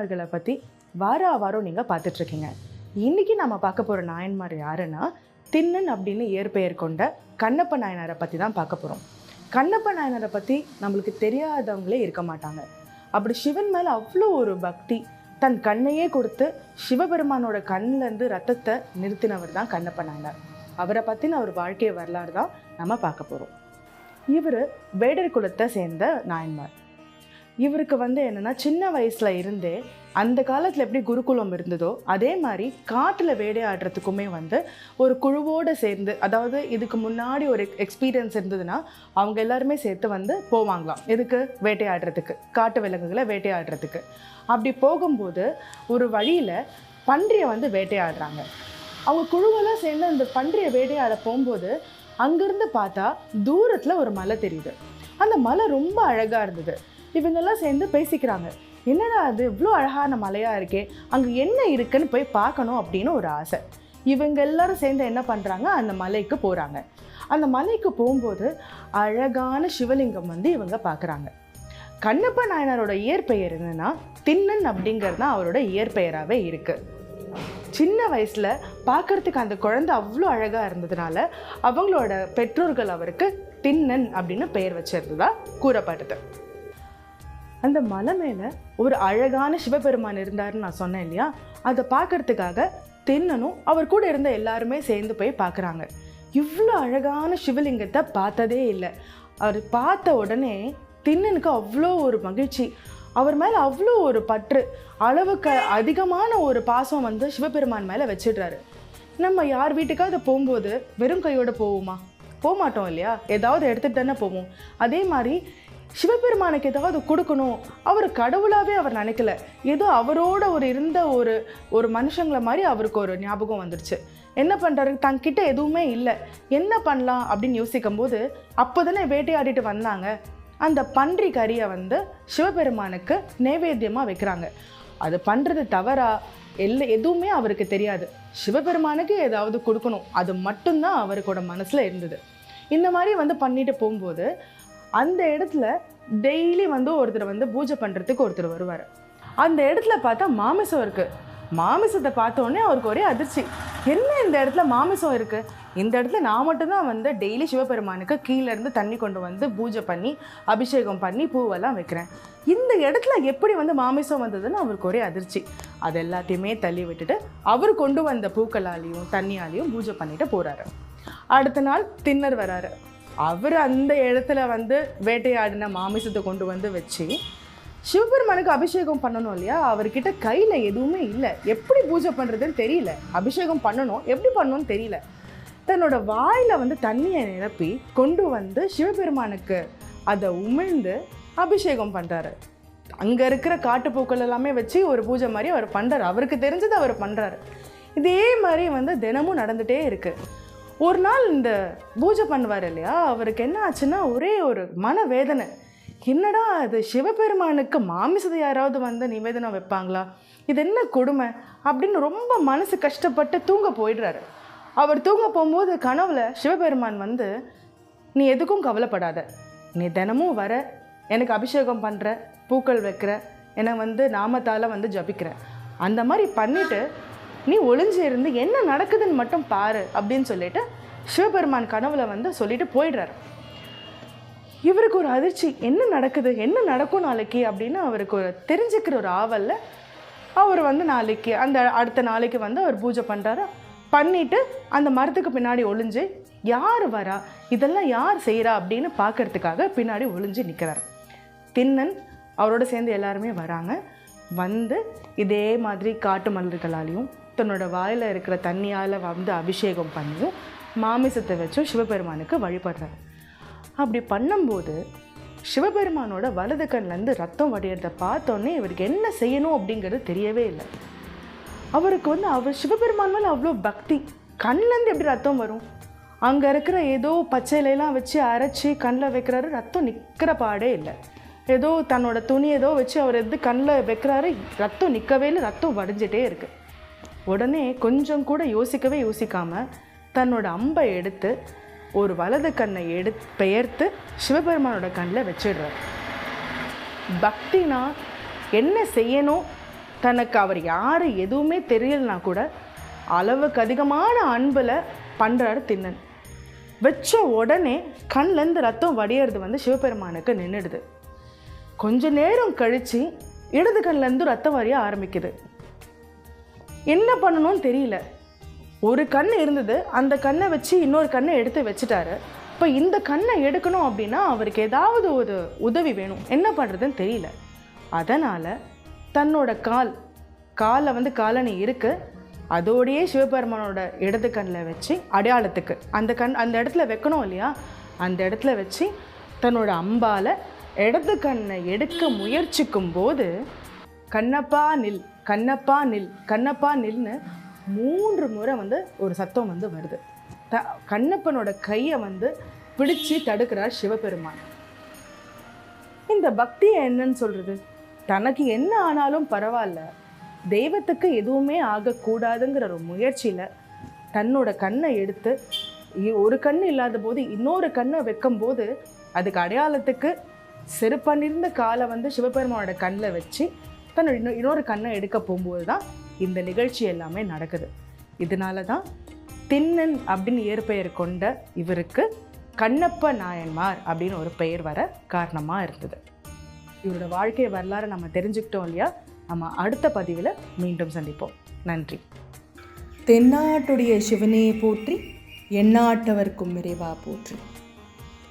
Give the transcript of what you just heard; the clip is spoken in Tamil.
நாயன்மார்களை பற்றி வார வாரம் நீங்கள் பார்த்துட்ருக்கீங்க. இன்றைக்கி நம்ம பார்க்க போகிற நாயன்மார் யாருன்னா திண்ணன் அப்படின்னு இயற்பெயர் கொண்ட கண்ணப்ப நாயனாரை பற்றி தான் பார்க்க போகிறோம் கண்ணப்ப நாயனாரை பற்றி நம்மளுக்கு தெரியாதவங்களே இருக்க மாட்டாங்க. அப்படி சிவன் மேலே அவ்வளோ ஒரு பக்தி தன் கண்ணையே கொடுத்து சிவபெருமானோட கண்ணிலேருந்து ரத்தத்தை நிறுத்தினவர் தான் கண்ணப்ப நாயனார். அவரை பற்றின ஒரு வாழ்க்கை வரலாறு தான் நம்ம பார்க்க போகிறோம் இவர் வேடர் குலத்தை சேர்ந்த நாயன்மார். இவருக்கு வந்து என்னென்னா சின்ன வயசில் இருந்தே அந்த காலத்தில் எப்படி குருகுலம் இருந்ததோ அதே மாதிரி காட்டில் வேட்டையாடுறதுக்குமே வந்து ஒரு குழுவோடு சேர்ந்து அதாவது இதுக்கு முன்னாடி ஒரு எக்ஸ்பீரியன்ஸ் இருந்ததுன்னா அவங்க எல்லாருமே சேர்த்து வந்து போவாங்களாம். எதுக்கு? வேட்டையாடுறதுக்கு காட்டு விலங்குகளை வேட்டையாடுறதுக்கு அப்படி போகும்போது ஒரு வழியில் பன்றியை வந்து வேட்டையாடுறாங்க அவங்க குழுவெல்லாம் சேர்ந்து அந்த பன்றியை வேட்டையாட போகும்போது அங்கேருந்து பார்த்தா தூரத்தில் ஒரு மலை தெரியுது. அந்த மலை ரொம்ப அழகாக இருந்தது. இவங்கெல்லாம் சேர்ந்து பேசிக்கிறாங்க. என்னடா அது? இவ்வளோ அழகான மலையாக இருக்கே. அங்கே என்ன இருக்குன்னு போய் பார்க்கணும் அப்படின்னு ஒரு ஆசை. இவங்க எல்லாரும் சேர்ந்து என்ன பண்ணுறாங்க அந்த மலைக்கு போகிறாங்க அந்த மலைக்கு போகும்போது அழகான சிவலிங்கம் வந்து இவங்க பார்க்குறாங்க. கண்ணப்ப நாயனாரோட இயற்பெயர் என்னென்னா திண்ணன் அப்படிங்கிறது தான் அவரோட இயற்பெயராகவே இருக்குது சின்ன வயசில் பார்க்கறதுக்கு அந்த குழந்தை அவ்வளோ அழகாக இருந்ததுனால அவங்களோட பெற்றோர்கள் அவருக்கு திண்ணன் அப்படின்னு பெயர் வச்சிருந்ததா கூறப்பட்டது. அந்த மலை மேலே ஒரு அழகான சிவபெருமான் இருந்தாருன்னு நான் சொன்னேன் இல்லையா? அதை பார்க்கறதுக்காக தென்னனும் அவர் கூட இருந்த எல்லாருமே சேர்ந்து போய் பார்க்குறாங்க. இவ்வளோ அழகான சிவலிங்கத்தை பார்த்ததே இல்லை. அவர் பார்த்த உடனே திண்ணனுக்கு அவ்வளோ ஒரு மகிழ்ச்சி. அவர் மேலே அவ்வளோ ஒரு பற்று. அளவுக்கு அதிகமான ஒரு பாசம் வந்து சிவபெருமான் மேலே வச்சிடுறாரு. நம்ம யார் வீட்டுக்காவது போகும்போது வெறும் கையோடு போவோமா? போக மாட்டோம் இல்லையா? ஏதாவது எடுத்துகிட்டு தானே போவோம். அதே மாதிரி சிவபெருமானுக்கு ஏதாவது கொடுக்கணும். அவர் கடவுளாகவே அவர் நினைக்கல. ஏதோ அவரோட ஒரு இருந்த ஒரு ஒரு மனுஷங்களை மாதிரி அவருக்கு ஒரு ஞாபகம் வந்துடுச்சு என்ன பண்ணுறாரு தங்கிட்ட எதுவுமே இல்லை. என்ன பண்ணலாம் அப்படின்னு யோசிக்கும் போது அப்போ தானே வேட்டையாடிட்டு வந்தாங்க. அந்த பன்றி கறியை வந்து சிவபெருமானுக்கு நைவேத்தியமாக வைக்கிறாங்க. அது பண்ணுறது தவறா? எல்ல எதுவுமே அவருக்கு தெரியாது. சிவபெருமானுக்கு ஏதாவது கொடுக்கணும். அது மட்டும்தான் அவருக்கோட மனசில் இருந்தது. இந்த மாதிரி வந்து பண்ணிட்டு போகும்போது அந்த இடத்துல டெய்லி வந்து ஒருத்தர் வந்து பூஜை பண்ணுறதுக்கு ஒருத்தர் வருவார். அந்த இடத்துல பார்த்தா மாமிசம் இருக்குது மாமிசத்தை பார்த்தோன்னே அவருக்கு ஒரே அதிர்ச்சி. என்ன இந்த இடத்துல மாமிசம் இருக்குது இந்த இடத்துல நான் மட்டும்தான் வந்து டெய்லி சிவபெருமானுக்கு கீழேருந்து தண்ணி கொண்டு வந்து பூஜை பண்ணி அபிஷேகம் பண்ணி பூவெல்லாம் வைக்கிறேன். இந்த இடத்துல எப்படி வந்து மாமிசம் வந்ததுன்னு அவருக்கு ஒரே அதிர்ச்சி. அது எல்லாத்தையுமே தள்ளி விட்டுட்டு அவர் கொண்டு வந்த பூக்களாலையும் தண்ணியாலையும் பூஜை பண்ணிட்டு போகிறாரு அடுத்த நாள் தின்னர் வராரு. அவர் அந்த இடத்துல வந்து வேட்டையாடின மாமிசத்தை கொண்டு வந்து வச்சு சிவபெருமானுக்கு அபிஷேகம் பண்ணணும் இல்லையா? அவர்கிட்ட கையில் எதுவுமே இல்லை. எப்படி பூஜை பண்ணுறதுன்னு தெரியல. அபிஷேகம் பண்ணணும். எப்படி பண்ணணும்னு தெரியல. தன்னோட வாயில் வந்து தண்ணியை நிரப்பி கொண்டு வந்து சிவபெருமானுக்கு அதை உமிழ்ந்து அபிஷேகம் பண்ணுறாரு அங்கே இருக்கிற காட்டுப்பூக்கள் எல்லாமே வச்சு ஒரு பூஜை மாதிரி அவர் பண்ணுறாரு அவருக்கு தெரிஞ்சதை அவர் பண்ணுறாரு இதே மாதிரி வந்து தினமும் நடந்துகிட்டே இருக்குது ஒரு நாள் இந்த பூஜை பண்ணுவார் இல்லையா? அவருக்கு என்ன ஆச்சுன்னா ஒரே ஒரு மனவேதனை. என்னடா அது சிவபெருமானுக்கு மாமிசத்தை யாராவது வந்து நிவேதனம் வைப்பாங்களா? இது என்ன கொடுமை? அப்படின்னு ரொம்ப மனசு கஷ்டப்பட்டு தூங்க போயிடுறாரு. அவர் தூங்க போகும்போது கனவுல சிவபெருமான் வந்து நீ எதுக்கும் கவலைப்படாத. நீ தினமும் வர. எனக்கு அபிஷேகம் பண்ணுற பூக்கள் வைக்கிற. என்னை வந்து நாமத்தால் வந்து ஜபிக்கிற. அந்த மாதிரி பண்ணிவிட்டு நீ ஒளிஞ்சு இருந்து என்ன நடக்குதுன்னு மட்டும் பாரு அப்படின்னு சொல்லிட்டு சிவபெருமான் கனவுல வந்து சொல்லிட்டு போயிடுறாரு. இவருக்கு ஒரு அதிர்ச்சி. என்ன நடக்குது? என்ன நடக்கும் நாளைக்கு? அப்படின்னு அவருக்கு ஒரு தெரிஞ்சுக்கிற ஒரு ஆவலில் அவர் வந்து நாளைக்கு அந்த அடுத்த நாளைக்கு வந்து அவர் பூஜை பண்ணுறாரு பண்ணிட்டு அந்த மரத்துக்கு பின்னாடி ஒளிஞ்சு யார் வரா? இதெல்லாம் யார் செய்கிறா அப்படின்னு பார்க்கறதுக்காக பின்னாடி ஒளிஞ்சு நிற்கிறார் திண்ணன் அவரோட சேர்ந்து எல்லாருமே வராங்க. வந்து இதே மாதிரி காட்டு மலர்களாலையும் தன்னோட வாயில் இருக்கிற தண்ணியால் வந்து அபிஷேகம் பண்ணி மாமிசத்தை வச்சும் சிவபெருமானுக்கு வழிபடுறாரு. அப்படி பண்ணும்போது சிவபெருமானோட வலது கண்லேருந்து ரத்தம் வடிகிறத பார்த்தோன்னே இவருக்கு என்ன செய்யணும் அப்படிங்கிறது தெரியவே இல்லை. அவருக்கு வந்து அவர் சிவபெருமான் மேலே அவ்வளோ பக்தி. கண்லேருந்து எப்படி ரத்தம் வரும்? அங்கே இருக்கிற ஏதோ பச்சை இலையெல்லாம் வச்சு அரைச்சி கண்ணில் வைக்கிறாரு ரத்தம் நிற்கிற பாடே இல்லை. ஏதோ தன்னோட துணி ஏதோ வச்சு அவர் எது கண்ணில் வைக்கிறாரு ரத்தம் நிற்கவே இல்லை ரத்தம் வடிஞ்சிட்டே இருக்குது உடனே கொஞ்சம் கூட யோசிக்கவே யோசிக்காமல் தன்னோட அம்பை எடுத்து ஒரு வலது கண்ணை எடு பெயர்த்து சிவபெருமானோட கண்ணில் வச்சிடுறார். பக்தினா என்ன செய்யணும்? தனக்கு அவர் யார் எதுவுமே தெரியலனா கூட அளவுக்கு அதிகமான அன்பில் பண்ணுறாரு திண்ணன். வச்ச உடனே கண்லேருந்து ரத்தம் வடியறது வந்து சிவபெருமானுக்கு நின்றுடுது. கொஞ்ச நேரம் கழித்து இடது கண்லேருந்து ரத்தம் வரைய ஆரம்பிக்குது. என்ன பண்ணணும்னு தெரியல. ஒரு கண் இருந்தது அந்த கண்ணை வச்சு இன்னொரு கண்ணை எடுத்து வச்சுட்டாரு. இப்போ இந்த கண்ணை எடுக்கணும் அப்படின்னா அவருக்கு ஏதாவது ஒரு உதவி வேணும். என்ன பண்ணுறதுன்னு தெரியல. அதனால் தன்னோட கால் காலை வந்து காலணி இருக்குது அதோடையே சிவபெருமானோட இடது கண்ணில் வச்சு அடையாளத்துக்கு அந்த கண் அந்த இடத்துல வைக்கணும் இல்லையா? அந்த இடத்துல வச்சு தன்னோட அம்பால் இடது கண்ணை எடுக்க முயற்சிக்கும் போது கண்ணப்பா நில். கண்ணப்பா நில் கண்ணப்பா நில்னு மூன்று முறை வந்து ஒரு சத்தம் வந்து வருது. த கண்ணப்பனோட கையை வந்து பிடிச்சு தடுக்கிறார் சிவபெருமான். இந்த பக்தியை என்னன்னு சொல்கிறது தனக்கு என்ன ஆனாலும் பரவாயில்ல. தெய்வத்துக்கு எதுவுமே ஆகக்கூடாதுங்கிற ஒரு முயற்சியில் தன்னோட கண்ணை எடுத்து ஒரு கண் இல்லாத போது இன்னொரு கண்ணை வைக்கும் போது அதுக்கு அடையாளத்துக்கு செருப்பணிர்ந்த காலை வந்து சிவபெருமானோட கண்ணில் வச்சு தன்னோட இன்னொரு கண்ணை எடுக்க போகும்போது தான் இந்த நிகழ்ச்சி எல்லாமே நடக்குது. இதனால தான் திண்ணன் அப்படின்னு இயற்பெயர் கொண்ட இவருக்கு கண்ணப்ப நாயன்மார் அப்படின்னு ஒரு பெயர் வர காரணமாக இருந்தது. இவரோட வாழ்க்கை வரலாறு நம்ம தெரிஞ்சுக்கிட்டோம் இல்லையா? நம்ம அடுத்த பதிவில் மீண்டும் சந்திப்போம். நன்றி. தென்னாட்டுடைய சிவனே போற்றி எந்நாட்டவர்க்கும் விரைவாக போற்றி.